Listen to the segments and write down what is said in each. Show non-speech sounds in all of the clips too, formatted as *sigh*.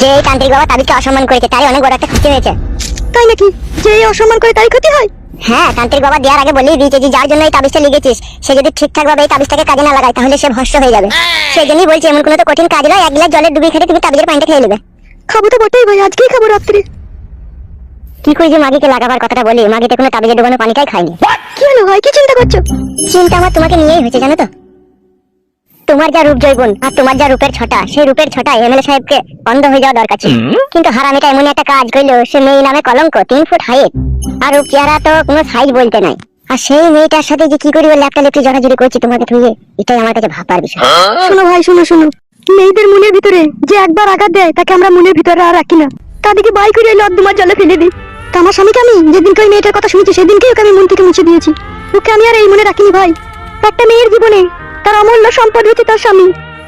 যে এই তান্ত্রিক বাবা তাবিজকে অসম্মান করেছে তারই অনেক বড় একটা ক্ষতি হয়েছে। তাই নাকি? যে অসম্মান করে তাই ক্ষতি হয়? হ্যাঁ তান্ত্রিক বাবা দেওয়ার আগে বলেই দিয়েছে যে যার জন্য এই তাবিজটা লিখেছিস সে যদি ঠিকঠাক ভাবে এই তাবিজটাকে কাজে না লাগায় তাহলে সে ভস্য হয়ে যাবে। সেই জন্যই বলছি এমন কোনো তো কঠিন কাজ নয় এক গ্লাস জলের ডুবিয়ে খেতে তুমি তাবিজের পানিটা খেয়ে নেবে। খাব তো বটেই ভাই আজকেই খাব রাত্রে। কি করে যে মাগিকে লাগাবার কথাটা বলি? মাগিতে কোনো তাবিজে ডুবানো পানিটাই খায়নি। কি হলো ভাই কি চিন্তা করছ? চিন্তা আমার তোমাকে নিয়েই হয়েছে জানো তো? তোমার যা রূপ জৈবন আর তোমার যা রূপের ছটা সেই রূপের ছটা এমএলএ সাহেবকে অন্ধ হয়ে যাওয়া দরকার ছিল। কিন্তু হারামিটা এমন একটা কাজ করল সে মেয়ে নামে কলঙ্ক তিন ফুট হাইট আর রূপ চেহারা তো কোনো সাইজ বলতে নাই। আর সেই মেয়েটার সাথে যে কি করি ও ল্যাপটা লেপটি জড়াজড়ি করছি তোমাকে থুয়ে এটাই আমার কাছে ভাবার বিষয়। শোনো ভাই শোনো শোনো। মেয়েদের মনের ভিতরে যে একবার আঘাত দেয় তাকে আমরা মনের ভিতরে আর রাখি না। তাদেরকে বাই করে লদ্দুমার জলে ফেলে দিই তা আমার স্বামীকে আমি যেদিনকে ওই মেয়েটার কথা শুনেছি সেদিনকেই ওকে আমি মন থেকে মুছে দিয়েছি। ওকে আমি আর এই মনে রাখিনি ভাই। একটা মেয়ের জীবনে তার অমূল্য সম্পদ হচ্ছে তার স্বামী।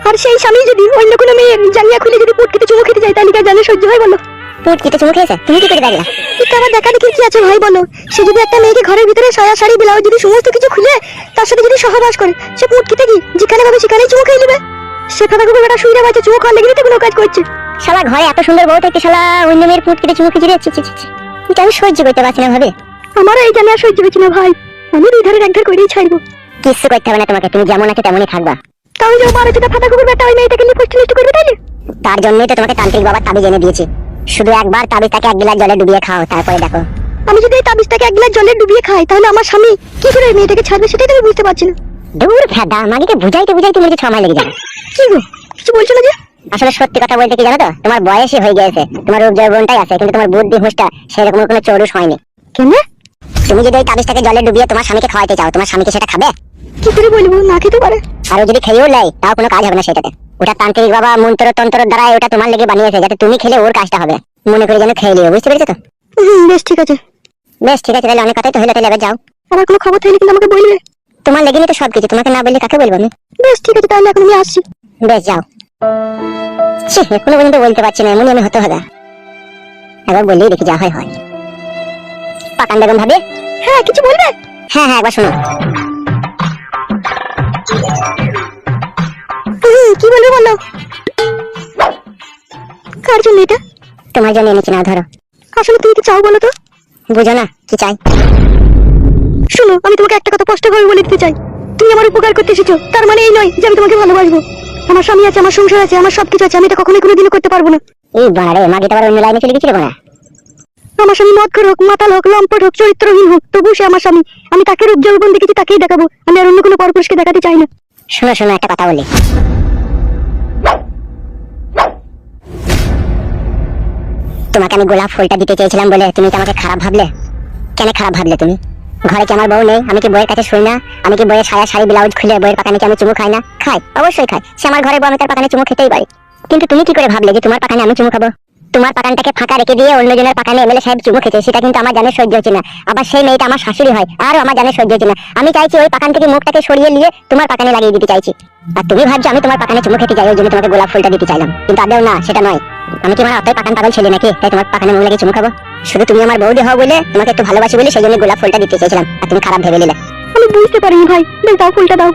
আর সেই স্বামী যদি অন্য কোনো মেয়ের জাঙ্গিয়া খুলে যদি পুটকিতে চুমু খেতে যায় তাহলে কি আর জানে সহ্য হয় বলো? পুট কিতে চুমু খেয়েছে? তুমি কি করে দেখলা কিন্তু আমার দেখা দেখি কি আছে ভাই বলো? সে যদি একটা মেয়েকে ঘরের ভিতরে সায়া শাড়ি ব্লাউজ যদি সমস্ত কিছু খুলে তার সাথে যদি সহবাস করে সে পুটকিতে কি যেখানে ভাবে সেখানেই চুমু খেয়ে নেবে? সে কথা কুকুর বেটা শুয়ে বাচ্চা চুমু খাওয়ার লেগে কোনো কাজ করছে। শালা ঘরে এত সুন্দর বউ থেকে শালা অন্য মেয়ের পুট কেটে চুমু খেয়ে ছি ছি ছি, ছি। এটা আমি সহ্য করতে পারছি না ভাবে? আমারও এই জানে আর সহ্য হচ্ছে না ভাই। আমি দুই ধারে একধার করেই ছাড়বো। কিচ্ছু করতে হবে না তোমাকে? তুমি যেমন আছে তেমনই থাকবা। তাহলে যে বারো চোটা ফাটা কুকুর বেটা ওই মেয়েটাকে লিপস্ট লিস্ট করবে তাইলে? তার জন্যই তো তোমাকে তান্ত্রিক বাবার তাবিজ এনে দিয়েছি। শুধু একবার তাবিজটাকে এক গিলাস জলে ডুবিয়ে খাও তারপরে দেখো। আমি যদি এই তাবিজটাকে এক গ্লাস জলে ডুবিয়ে খাই তাহলে আমার স্বামী কি করে এই মেয়েটাকে ছাড়বে সেটাই তো আমি বুঝতে পারছি না। দূর ফেদা মাগিকে বুঝাইতে বুঝাইতে মনে হচ্ছে ছ মাস লেগে যাবে। কি গো কিছু বলছো না যে? আসলে সত্যি কথা বলতে কি জানো তো তোমার বয়সই হয়ে গেছে তোমার রূপ যৌবনটাই আছে কিন্তু তোমার বুদ্ধি হুঁশটা সেরকম কোনো চৌরুষ হয়নি। কেন? তুমি যদি এই তাবিজটাকে জলে ডুবিয়ে তোমার স্বামীকে খাওয়াইতে চাও তোমার স্বামীকে সেটা খাবে? কি করে বলব? না খেতে পারে। আর যদি খেয়েও নেয় তাও কোনো কাজ হবে না সেটাতে ওটা তান্ত্রিক বাবা মন্ত্র তন্ত্র দ্বারা ওটা তোমার লেগে বানিয়েছে যাতে তুমি খেলে ওর কাজটা হবে। মনে করে যেন খেয়ে নিও বুঝতে পেরেছ তো? বেশ ঠিক আছে। বেশ ঠিক আছে তাহলে অনেক কথাই তো হলো তাহলে এবার যাও। আমার কোনো খবর থাকলে কিন্তু আমাকে বলবে। তোমার লেগে তো সবকিছু তোমাকে না বললে কাকে বলব আমি? বেশ ঠিক আছে তাহলে এখন আমি আসছি। বেশ যাও। ছি এখনও পর্যন্ত বলতে পারছি না এমনই আমি হতে হবে একবার বললেই দেখি যা হয় হয়। পাকান বেগম ভাবি? হ্যাঁ কিছু বলবে? হ্যাঁ হ্যাঁ একবার শোনো কার জন্য এটা? তোমার জন্য এনেছি না ধরো। আসলে তুমি কি চাও বলো তো? বুঝো না কি চাই? শোনো আমি তোমাকে একটা কথা স্পষ্ট ভাবে বলে দিতে চাই। তুমি আমার উপকার করতে এসেছ তার মানে এই নয় যে আমি তোমাকে ভালোবাসবো। আমার স্বামী আছে আমার সংসার আছে আমার সবকিছু আছে আমি এটা কখনোই কোনোদিনও করতে পারব না। এই বাড়ারে মাগিটা আবার অন্য লাইনে চলে গেছিল বাড়া আমার স্বামী মদখর হোক মাতাল হোক লম্পট হোক চরিত্রহীন হোক তবু সে আমার স্বামী। আমি তাকে রূপ যৌবন দেখেছি তাকেই দেখাবো। আমি আর অন্য কোনো পরপুরুষকে দেখাতে চাই না। শোনো শোনো একটা কথা বলি। তোমাকে আমি গোলাপ ফুলটা দিতে চেয়েছিলাম বলে তুমি কি আমাকে খারাপ ভাবলে? কেন খারাপ ভাবলে তুমি? ঘরে কি আমার বউ নেই? আমি কি বইয়ের কাছে শুই না? আমি কি বইয়ের সায়া শাড়ি, ব্লাউজ খুলে বইয়ের পাকানে কি আমি চুমু খাই না? খাই, অবশ্যই খাই। সে আমার ঘরে বউ, আমি তার পাকানে চুমু খেতেই পারি। কিন্তু তুমি কি করে ভাবলে যে তোমার পাকানে আমি চুমু খাব? তোমার পাকানটাকে ফাঁকা রেখে দিয়ে অন্যজনের পাকানে এমএলএ সাহেব চুমু খেতে, সেটা কিন্তু আমার জানে সহ্য হচ্ছে না। আবার সেই মেয়েটা আমার শাশুড়ি হয়, আরও আমার জানে সহ্য হচ্ছে না। আমি চাইছি ওই পাকান থেকে মুখটাকে সরিয়ে নিয়ে তোমার পাকানে লাগিয়ে দিতে চাইছি। আর তুমি ভাবছ আমি তোমার পাকানে চুমু খেতে চাই, ওই জন্য তোমাকে গোলাপ ফুলটা দিতে চাইলাম। কিন্তু আদেও না, সেটা নয়। আমি কি আমার অতই পাকান পাগল ছেলে নাকি? তাই তোমার পাকানে মুখ লাগিয়ে চুমু খাব? শুধু তুমি আমার বৌদি হও বলে তোমাকে একটু ভালোবাসি বলে সেই জন্য গোলাপ ফুলটা দিতে চেয়েছিলাম। আর তুমি খারাপ ভেবে নিলে। আমি বুঝতে পারিনি ভাই। দাও ফুলটা দাও।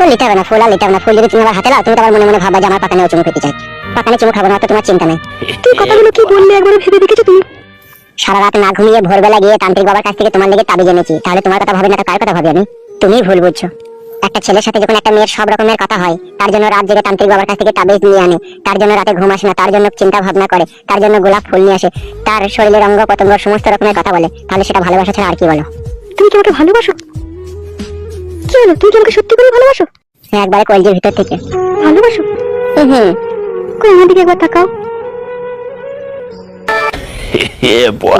ও লিতে হবে না ফুল আর লিতে হবে না ফুল। যদি তুমি আমার হাতে লাও তুমি তো আবার মনে মনে ভাবা যে আমার পাকানে চুমু খেতে চাই পাকানে চুমু খাব না তো তোমার চিন্তা নেই। তুই কথাগুলো কি বললে একবার ভেবে দেখেছ তুমি? সারা রাত না ঘুমিয়ে ভোরবেলা গিয়ে তান্ত্রিক বাবার কাছ থেকে তোমার লেগে তাবিজ এনেছি। তাহলে তোমার কথা ভাবি না তো কার কথা ভাবি আমি? তুমি ভুল বুঝছ। একটা ছেলের সাথে যখন একটা মেয়ের সব রকমের কথা হয় তার জন্য রাত জেগে তান্ত্রিক বাবার কাছ থেকে তাবিজ নিয়ে আনে তার জন্য রাতে ঘুম আসে না তার জন্য চিন্তা ভাবনা করে তার জন্য গোলাপ ফুল নিয়ে আসে তার শরীরের অঙ্গ পতঙ্গ সমস্ত রকমের কথা বলে তাহলে সেটা ভালোবাসা ছাড়া আর কি বলো? তুমি কি আমাকে ভালোবাসো? কি হলো? তুমি কি আমাকে সত্যি করে ভালোবাসো? হ্যাঁ একবারে কলজির ভিতর থেকে। ভালোবাসো? হুম হুম। কই আমার দিকে একবার তাকাও।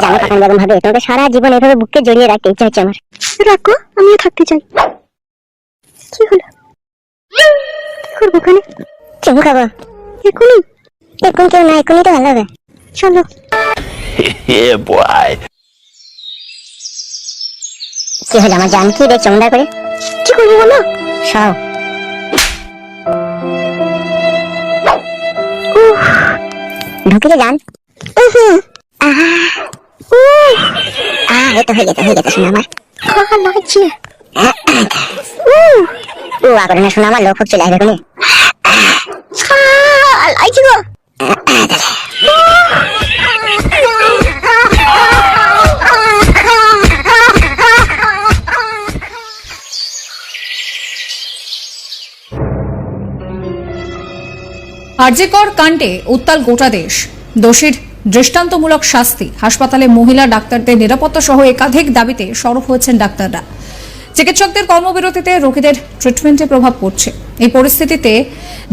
জানো পাকান বেগম ভাবে তোমাকে সারা জীবন এভাবে বুকে জড়িয়ে রাখতে ইচ্ছা হচ্ছে আমার। রাখো আমিও থাকতে চাই। কি হলো। কি করব ওখানে চুমু খাব এখনই এখন কেউ না এখনই তো ভালো হবে। চলো. *laughs* কি হলো আমার জান কি রে চমড়া করে। কি করব বলো? সব ঢুকে যান আহ। এই তো হয়ে গেছে হয়ে গেছে শোনা আমার। খাওয়া লাগছে। ও আগরে না শোনা আমার লোক চলে আসবে কোনে লাগছে গো। আরজেকর কাণ্ডে উত্তাল গোটা দেশ। দোষীর দৃষ্টান্তমূলক শাস্তি। হাসপাতালে মহিলা ডাক্তারদের নিরাপত্তা সহ একাধিক দাবিতে সরব হয়েছেন ডাক্তাররা। চিকিৎসকদের কর্মবিরতিতে রোগীদের ট্রিটমেন্টে প্রভাব পড়ছে। এই পরিস্থিতিতে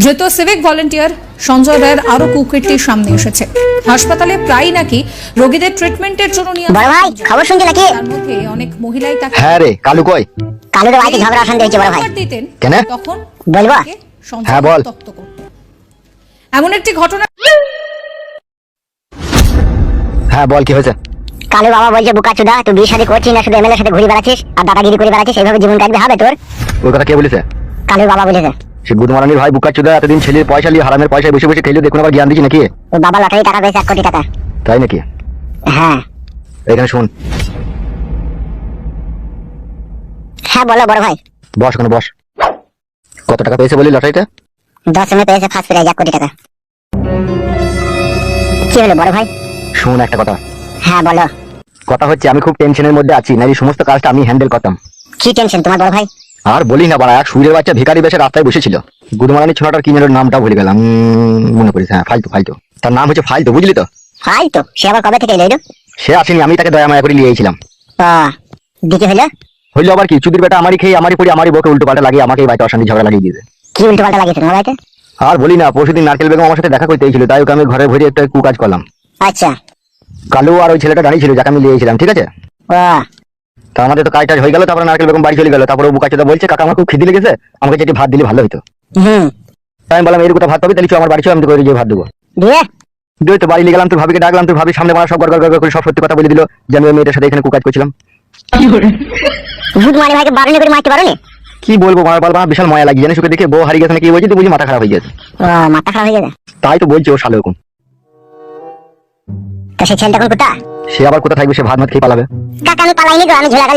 ধৃত সিভিক ভলেন্টিয়ার সঞ্জয় রায়ের আরও কুকীর্তি সামনে এসেছে। হাসপাতালে প্রায় নাকি রোগীদের ট্রিটমেন্টের জন্য নিয়ে বড় ভাই খবর শুনছে নাকি? তার মধ্যে অনেক মহিলাই তাকে হ্যাঁ রে কালু কই? কালুর বাড়িতে ঝগড়া অশান্তি হয়েছে বড় ভাই। দিতেন কেন? তখন বলব? হ্যাঁ, বল। এমন একটি ঘটনা হ্যাঁ বল কি হয়েছে? কালু বাবা বলছে বুকা চুদা তুই বিয়ে শাদী করছিস না শুধু এমএলএ সাথে ঘুরে বেড়াচ্ছিস আর দাদাগিরি করে বেড়াচ্ছিস এইভাবে জীবন কাটবে হবে তোর? ওই কথা কে বলেছে? কালুর বাবা বলেছে। সে গুদমারানির ভাই বুকা চুদা এতদিন ছেলের পয়সা নিয়ে হারামের পয়সায় বসে বসে খেলে দেখুন আবার জ্ঞান দিচ্ছি নাকি? ওর বাবা লটারি টাকা পেয়েছে এক কোটি টাকা। তাই নাকি? হ্যাঁ। এখানে শুন। হ্যাঁ বলো বড় ভাই। বস ওখানে বস। কত টাকা পেয়েছে বলি লটারিতে? দশ জনে পেয়েছে ফার্স্ট প্রাইজ এক কোটি টাকা। কি হলো বড় ভাই? শুন একটা কথা। হ্যাঁ বলো। কথা হচ্ছে আমি খুব টেনশনের মধ্যে আছি। না এই সমস্ত কাজটা আমি হ্যান্ডেল করতাম? কি টেনশন তোমার বড় ভাই? আর বলি না বাড়া এক সুরের বাচ্চা ভিখারি বেশে রাস্তায় বসেছিল। গুদমারানি ছোড়াটার কি যেন নামটা ভুলে গেলাম। মনে করিস হ্যাঁ ফালতু ফালতু। তার নাম হচ্ছে ফালতু বুঝলি তো? হাই তো সে আবার কবে থেকে এলো সে আসেনি আমি তাকে দয়া মায়া করে নিয়েছিলাম ও দিকে হলো? হইল আবার কি? চুদির বেটা আমারই খেয়ে আমারই পড়ি আমারই বকে উল্টো পাল্টা লাগিয়ে আমাকে এই বাড়িতে অশান্তি ঝগড়া লাগিয়ে দিয়েছে। কি উল্টো পাল্টা লাগিয়েছে তোমার বাড়িতে? আর বলি না পরশুদিন নারকেল বেগম আমার সাথে দেখা করতে এসেছিল তাই ওকে আমি ঘরে ভরে একটা কু কাজ করলাম। আচ্ছা। কালু আর ওই ছেলেটা দাঁড়িয়ে ছিল যাকে আমি নিয়েছিলাম ঠিক আছে? ও তা আমাদের তো কাজ টাজ হয়ে গেল তারপরে নারকেল বেগম বাড়ি চলে গেল তারপরে ও বুকাচোদা বলছে কাকা আমার খুব খিদে লেগেছে আমাকে যেটি ভাত দিলে ভালো হতো হুম। তাই আমি বললাম এরকম ভাত পাবি তাহলে আমার বাড়ি চো আমি তো করে দিয়ে ভাত দেবো। দিয়ে দিয়ে তো বাড়ি নিয়ে গেলাম তোর ভাবিকে ডাকলাম তোর ভাবি সামনে মারা সব গড় গড় করে সব সত্যি কথা বলে দিল যে আমি ওই মেয়েটার সাথে এখানে কুকাজ করছিলাম। ভূত মারি ভাইকে বারণে করে মারতে পারো কি বলব মার আমার বিশাল ময়া লাগিয়ে জানিস ওকে দেখে? বউ হারিয়ে গেছে না কি বলছি তুই বুঝি মাথা খারাপ হয়ে গেছে। মাথা খারাপ হয়ে গেছে। তাই তো বলছি ও সালে ওরকম তা ছেলেটা কোন সে আবার কোথা থাকবে? সে ভাত ভাত খেয়ে পালাবে। কাকা আমি পালাইনি গো আমি ঝোলাটা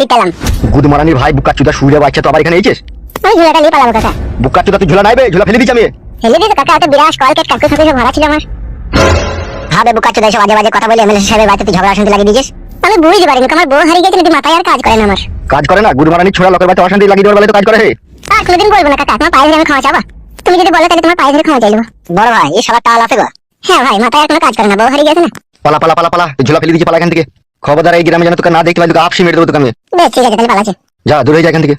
গুদমারানির ভাই বুকা চুদা শুয়ে বাচ্চা তো আবার এখানে এসেছিস? আমি ঝোলাটা নিয়ে পালাবো কাকা। বুকা চুদা তুই ঝোলা নাইবে? ঝোলা ফেলে দিচ্ছি আমি। দিতে কাকা একটা বিরাট কলকেট কাকু সাথে ভরা ছিল আমার। ভাবে বুকা চোদা এসব বাজে বাজে কথা বলে এমএলএ সাহেবের বাড়িতে তুই ঝগড়া শুনতে লাগিয়ে দিয়েছিস? আমি বুঝতে পারিনি আমার বউ হারিয়ে গেছে কিন্তু মাথায় আর কাজ করে না আমার? কাজ করে না? গুদমারানির ছোড়া লোকের বাচ্চা অশান্তি লাগিয়ে দেওয়ার বেলায় তো কাজ করে হে। আর কোনোদিন বলব না কাকা তোমার পায়ে ধরে আমি ক্ষমা চাবো তুমি যদি বলো তাহলে তোমার পায়ে ধরে ক্ষমা চাইব। বড় ভাই এই সবার তাল আছে গো। হ্যাঁ ভাই মাথায় আর কোনো কাজ করে না বউ হারিয়ে গেছে না। পালা পালা পালা পালা ঝোলা ফেলে দিচ্ছি পালা এখান থেকে। খবরদার এই গ্রামে যেন তোকে না দেখতে পাই তোকে আপসি মেরে দেবো তোকে আমি। বেশ ঠিক আছে তাহলে পালাচ্ছি যা দূরে যা এখান থেকে।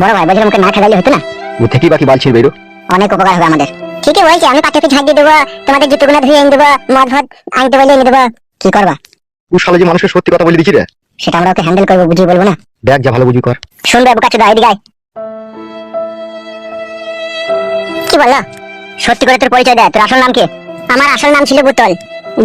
বড় ভাই বলছিলাম না খেলালে হতো না? ও থেকেই বাকি বাল ছিড়বে অনেক উপকার হবে আমাদের। ঠিকই বলছি আমি পাঠ্যকে ঝাঁক দিয়ে দেবো তোমাদের জুতোগুলো ধুয়ে এনে দেবো মদ ভদ আনতে বলে এনে দেবো। কি করবা? ও শালা যে মানুষের সত্যি কথা বলে রে। সেটা আমরা ওকে হ্যান্ডেল করব বুঝিয়ে বলব না? দেখ যা ভালো বুঝি কর। শুনবে বুকা চোদা এদিকে কি বলল? সত্যি করে তোর পরিচয় দেয় তোর আসল নাম কি? আমার আসল নাম ছিল বুতল।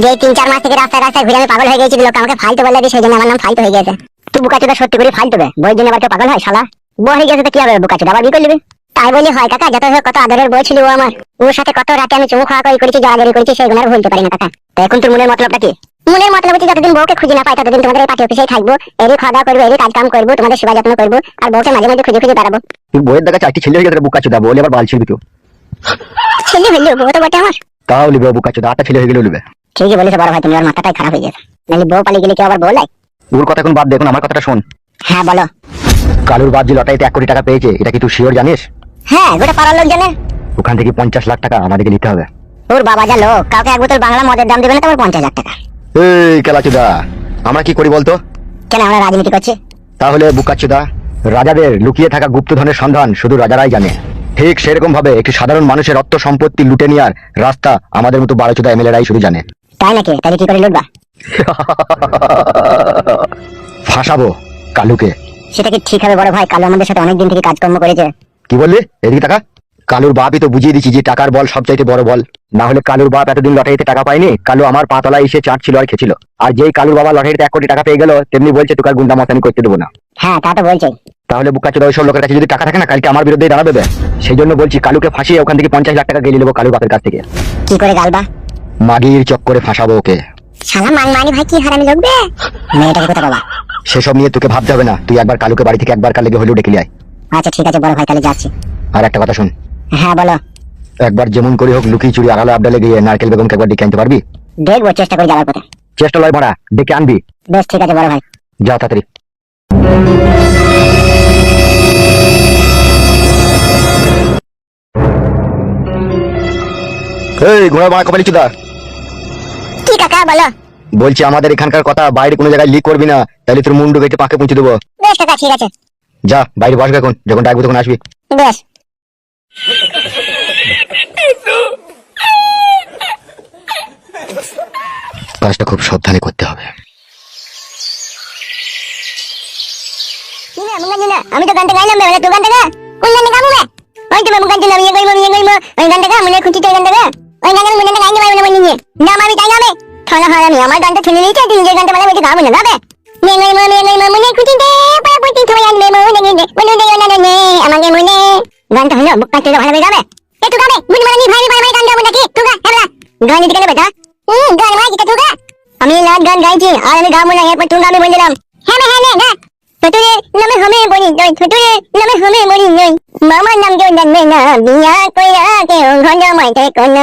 যে তিন চার মাস থেকে রাস্তায় রাস্তায় ঘুরে আমি পাগল হয়ে গেছি লোক আমাকে ফালতু বলে সেই জন্য আমার নাম ফালতু হয়ে গেছে তুই বুকা চোদা সত্যি করে ফালতু বে। বই জন্য আবার পাগল হয় শালা? বউ হয়ে গেছে তো কি হবে বুকা চোদা আবার বিয়ে করবি তাই বলি হয় কাকা যত হোক কত আদরের বই ছিল ও আমার। ওর সাথে কত রাতে আমি চুমু খাওয়া করেছি জড়াজড়ি করেছি সেগুলো আর ভুলতে পারি না কাকা। তা এখন তোর মনের মতলবটা কি? মনের মতলব হচ্ছে যতদিন বউকে খুঁজে না পাই ততদিন তোমাদের এই পার্টি অফিসেই থাকব। এরই খাওয়া দাওয়া করব এরই কাজ কাম করব তোমাদের সেবা যত্ন করব আর বউকে মাঝে মাঝে খুঁজে খুঁজে বেড়াবো। তুই বইয়ের দেখা চারটি ছেলে হয়ে গেছে বুকা চুদা বলে আবার বাল ছিড়বি তো। ছেলে হইল বউ তো বটে আমার। তাও লিবে বুকা চুদা আটটা ছেলে হয়ে গেলে লিবে ঠিকই বলেছ বড় ভাই তুমি আর মাথাটাই খারাপ হয়ে গেছে। নাহলে বউ পালিয়ে গেলে কি আবার বউ লাই? ওর কথা এখন বাদ দেখুন আমার কথাটা শোন। হ্যাঁ বলো। কালুর বাদ যে লটারিতে এক কোটি টাকা পেয়েছে এটা কি তুই শিওর জানিস? হ্যাঁ গোটা পাড়ার লোক জানে। ওখান থেকে পঞ্চাশ লাখ টাকা আমাদেরকে নিতে হবে। ওর বাবা যা লোক কাউকে এক বোতল বাংলা মদের দাম দেবে না তোমার পঞ্চাশ হাজার টাকা। এই কেলাচুদা আমরা কি করি বলতো? কেন আমরা রাজনীতি করছি? তাহলে বুকাচুদা রাজাদের লুকিয়ে থাকা গুপ্তধনের সন্ধান শুধু রাজারাই জানে। ঠিক সেরকম ভাবে একটি সাধারণ মানুষের অর্থ সম্পত্তি লুটে নেওয়ার রাস্তা আমাদের মতো বারোচুদা এমএলএরাই শুধু জানে। তাই নাকি? তাহলে কি করে লুটবা? *laughs* ফাঁসাবো কালুকে। সেটা কি ঠিক হবে বড় ভাই? কালো আমাদের সাথে অনেক দিন থেকে কাজকর্ম করেছে। কি বললি? এদিকে টাকা কালুর বাপই তো বুঝিয়ে দিচ্ছি যে টাকার বল সবচাইতে বড় বল। না হলে কালুর বাপ এতদিন লটারিতে টাকা পায়নি কালু আমার পাতলায় এসে চাটছিল আর খেছিল আর যেই কালুর বাবা লটারিতে এক কোটি টাকা পেয়ে গেল তেমনি বলছে তোকে আর গুন্ডা মাতানি করতে দেবো না। হ্যাঁ তা তো বলছে তাহলে বুকাচোদা ওইসব লোকের কাছে যদি টাকা থাকে না কালকে আমার বিরুদ্ধে দাঁড়াবে বে। সেই জন্য বলছি কালুকে ফাঁসিয়ে ওখান থেকে পঞ্চাশ লাখ টাকা গেলে নেব কালুর বাপের কাছ থেকে। কি করে গালবা মাগির চক্করে ফাঁসাবো ওকে। শালা মান মানি ভাই কি হারামি লোক বে? মেয়েটাকে কোথা বাবা সেসব নিয়ে তোকে ভাবতে হবে না। তুই একবার কালুকে বাড়ি থেকে একবার কালে হলেও ডেকে আয়। আচ্ছা ঠিক আছে বড় ভাই তাহলে যাচ্ছি। আর একটা কথা শুন। হ্যাঁ বলো। একবার যেমন করে হোক লুকিয়ে চুরি আড়ালে আবডালে গিয়ে নারকেল বেগমকে একবার ডেকে আনতে পারবি? দেখব চেষ্টা করে যাওয়ার পথে। চেষ্টা লয় ভাড়া ডেকে আনবি। বেশ ঠিক আছে বড় ভাই। যা তাড়াতাড়ি। এই ঘোড়া মা কপালি চুদা কি কাকা বলো। বলছি আমাদের এখানকার কথা বাইরে কোনো জায়গায় লিক করবি না তাহলে তোর মুন্ডু কেটে পাকে পৌঁছে দেবো। বেশ কাকা ঠিক আছে। যা বাইরে বসবে এখন যখন ডাকবো তখন আসবি। বেশ। কাজটা খুব সাবধানে করতে হবে। আমি তো গানটা গাইলাম না তুই গানটা গা। কোন গানটা গাবো ওই তো মুঙ্গান না আমি গাইবো আমি গাইবো ওই গানটা গা মনে খুঁটি গানটা গা? মনে আমি আমার লাট গান গাইছি আমি গাবো না, এরপর তুই বলে হ্যাঁ হ্যাঁ নই ছোটরে নামে বলি নই। মামার নাম কেউ জানবে না, বিয়া কইরা কেউ ঘণ্টা মাইতে কোন।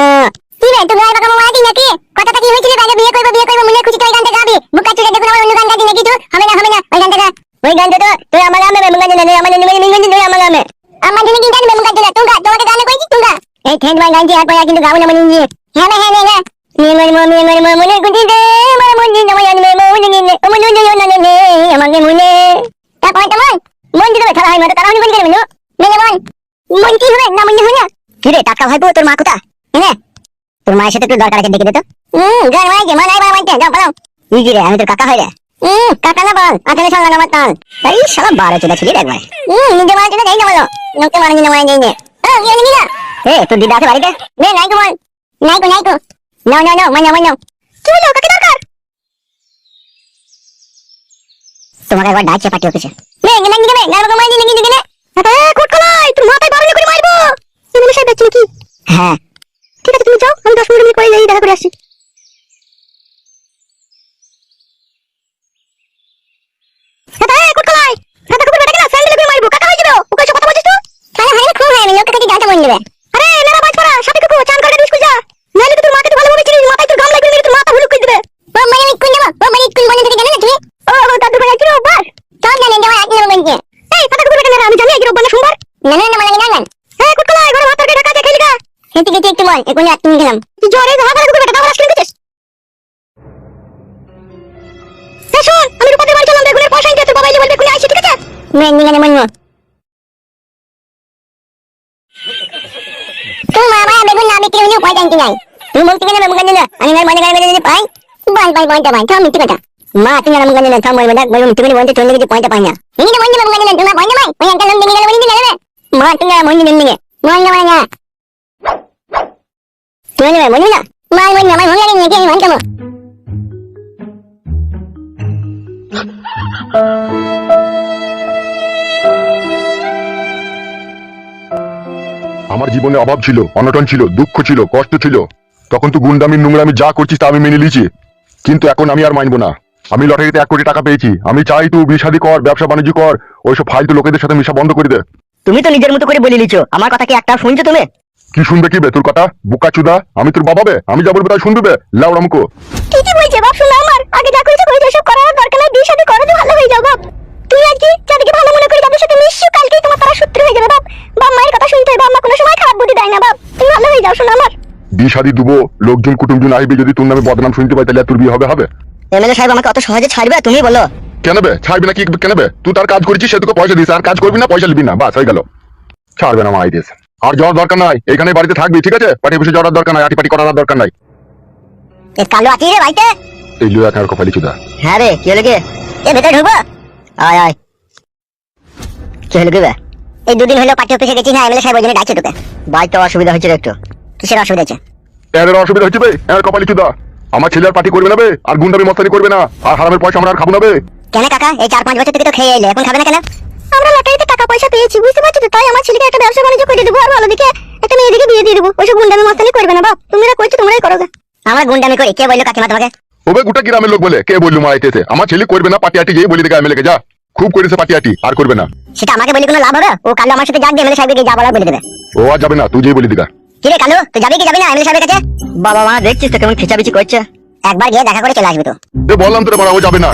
কি রে তুমি আইবা কামা মাটি নাকি? কথাটা কি হয়েছিল? আগে বিয়ে করব বিয়ে করব মনে খুশি তুই গানটা গাবি বুকা চুরে দেখুন আমার অন্য গান গাবি নাকি তুই? হবে না হবে না ওই গানটা গা ওই গানটা তো তুই আমার নামে মেমুন গান জানে আমার নামে গান তুই আমার নামে। আমার জন্য কি গান মেমুন গান তুই গা তোমাকে গান কইছি তুই গা এই ঠেন মাই গানটি আর কিন্তু গাবো না মনে নিয়ে। হ্যাঁ হ্যাঁ হ্যাঁ হ্যাঁ। নিয়ে মনে মনে মনে মনে মনে খুশি দে আমার মন দিন আমার জানবে মনে নিয়ে আমার মনে নিয়ে না নে আমাকে মনে তারপর তেমন মন? দিতে খেলা হয় মতো তারা মনে করে মেনু মেনে মন। মন কি হবে? না মনে হয় না? কি রে টাকা ভাইবো তোর মা কোথা হ্যাঁ তোর মায়ের সাথে একটু দরকার আছে দেখে দে তো। হুম গান মাই মানাই বাবা মাইতে যাও বলো ই কি রে আমি তোর কাকা হয় রে হুম কাকা না বল আকালে সঙ্গে আমার টান এই শালা বারো চোদা ছিলি রে একবার। হুম নিজে মারা চোদা যাই না বলো। লোককে মারা নিয়ে মারা যাই না হ্যাঁ কি না এ তোর দিদা আছে বাড়িতে? নে নাই কো বল। নাই কো নাই কো নাও নাও নাও মানো মানো কি হলো কাকে দরকার? তোমাকে একবার ডাকছে অফিসে। নে গাড়ি কলাই তুমি মাথায় করে মারবো। এমনি সাহেব নাকি হ্যাঁ ঠিক আছে, তুমি যাও, আমি দশ মিনিট পরে যাই, দেখা করে আসি গেলা কাকা হয়ে কথা বলছিস তো তাহলে হারে খুব হয় আমি লোকের কাছে বলে মন নিয়ে পয়সা আনতে নাই তুমি বলতে গেলে বেগুন নিলে আমি নাই মনে করে যদি পাই। বাই বাই পয়সা পাই। থাম, মিথ্যে কথা। মা, তুমি না। নিলে থাম বলবে দেখ বলবে তুমি বলতে চলে গেছি পয়সা পাই না। তুমি না মনে বেগুন নিলে তুমি পয়সা পাই? ওই একটা লোক দিনে বলি দিনে মা, তুমি না মনে দিনে মন না না। তুমি নেবে বলি না। মা মনে না মনে লাগে নিয়ে কি মন কেমন আমার জীবনে অভাব ছিল অনটন ছিল দুঃখ ছিল কষ্ট ছিল। তখন তো গুন্ডামি নোংরামি যা করছিস তা আমি মেনে নিয়েছি। কিন্তু এখন আমি আর মানবো না। আমি লটারিতে এক কোটি টাকা পেয়েছি। আমি চাই তুই বিষাদি কর ব্যবসা বাণিজ্য কর ওইসব ফালতু লোকেদের সাথে মিশা বন্ধ করে দে। তুমি তো নিজের মতো করে বলে নিছো আমার কথা কি একটা শুনছো তুমি? কি শুনবে কি বেতুর কথা? বুকা চুদা? আমি তোর বাবা বে? আমি যা বলব তাই শুনবে বে? লাউড়া মুখো ঠিকই বলছে বাপ শোনো আমার। আগে যা করেছ করেছ সব করার দরকার নাই। বিয়ে শাদী করো তো ভালো হয়ে যাও বাপ তুই আজকে যাদেরকে ভালো মনে করি তাদের সাথে মিশছো কালকেই তোমার তারা সত্যি হয়ে যাবে বাপ বাপ মায়ের কথা শুনতে হয় বাপ মা কোনো সময় খারাপ বুদ্ধি দেয় না বাপ তুমি ভালো হয়ে যাও শোনো আমার বিষাদি দুবো লোকজন কুটুমজন আসবে যদি তোর নামে বদনাম শুনতে পাই তাহলে তোর বিয়ে হবে হবে? এমএলএ সাহেব আমাকে অত সহজে ছাড়বে তুমি বলো। কেন বে? ছাড়বি না কি কেন বে? তুই তার কাজ করেছিস সে তোকে পয়সা দিস আর কাজ করবি না পয়সা নিবি না বাস হয়ে গেল। ছাড়বে না মাই দিস আর যাওয়ার দরকার নাই এখানে বাড়িতে থাকবি ঠিক আছে? পাটি বসে যাওয়ার দরকার নাই আটি পাটি করার দরকার নাই। এ কালো আছি রে বাড়িতে এই লুয়া কার কপালি চুদা। হ্যাঁ রে কি হলো কি এ ভেতরে ঢুকবো। আয় আয়। কি হলো কি বে? এই দুদিন হলো পার্টি অফিসে গেছি না এমএলএ সাহেব ওই জন্য ডাকছে তোকে। বাড়িতে অসুবিধা হচ্ছে একটু। কিসের অসুবিধা হচ্ছে এর অসুবিধা হচ্ছে বে এর কপালি চুদা। আমার ছেলে আর পার্টি করবে না বে আর গুন্ডামি মস্তানি করবে না। আর হারামের পয়সা আমরা আর খাব না বে। কেন কাকা? এই চার পাঁচ বছর থেকে তো খেয়ে এলে এখন খাবে না কেন? আমরা লটারিতে টাকা পয়সা পেয়েছি বুঝতে পারছ তো? তাই আমার ছেলেকে একটা ব্যবসা বাণিজ্য করে দেবো আর ভালো দিকে একটা মেয়ে দিকে বিয়ে দিয়ে দেবো। ওইসব গুন্ডামি মস্তানি করবে না বাপ। তুমি যা করছ তোমরাই করো। আমরা গুন্ডামি করি কে বলল কাকিমা তোমাকে? ওবে গোটা গ্রামের লোক বলে কে বলল মারাইতেছে আমার ছেলে করবে না পার্টি আটি যেই বলি দেখে এমএলএ কে যা। খুব করেছে পার্টি আটি আর করবে না। সেটা আমাকে বলি কোনো লাভ হবে? ও কাল আমার সাথে যাক দিয়ে এমএলএ সাহেবকে যা বলার বলে দেবে। ও আর যাবে না তুই যেই বলি দিগা কিরে কালু তুই যাবি কি যাবি না এমএলএ সাহেবের কাছে? বাবা মা দেখছিস তো কেমন খেচাবিচি করছে। একবার গিয়ে দেখা করে চলে আসবি তো। এ বললাম তোরে বড় ও যাবে না।